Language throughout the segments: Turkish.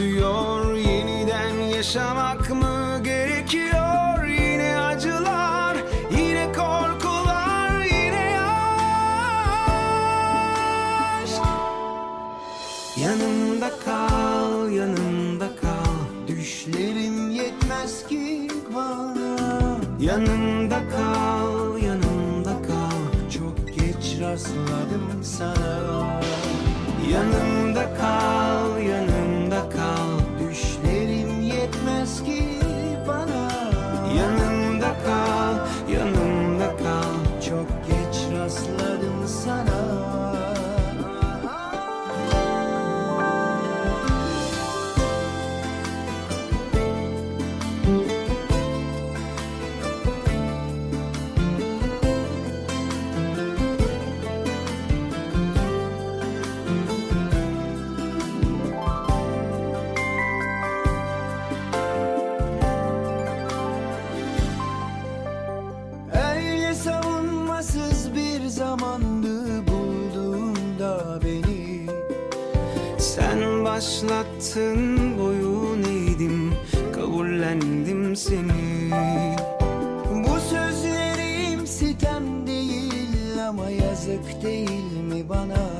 ürkütüyor Yeniden yaşamak mı gerekiyor? Yine acılar, yine korkular, yine aşk Yanımda kal, yanımda kal. Düşlerim yetmez ki bana. Yanımda kal, yanımda kal. Çok geç rastladım sana. Yanımda Sen başlattın boyun eğdim Kabullendim seni. Bu sözlerim sitem değil ama yazık değil mi bana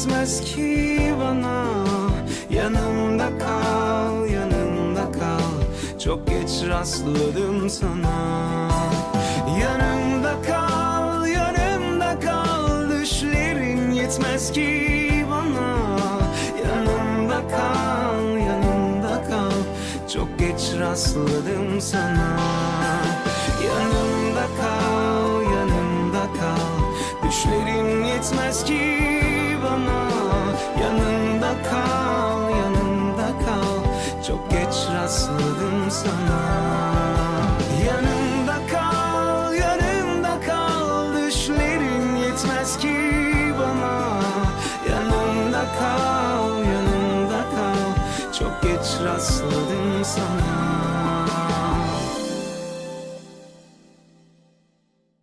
yetmez ki bana. Yanımda kal, yanımda kal. Çok geç rastladım sana. Yanımda kal, yanımda kal. Düşlerin yetmez ki bana. Yanımda kal, yanımda kal. Çok geç rastladım sana. Yanımda kal, yanımda kal. Düşlerin yetmez ki Çok geç rastladım sana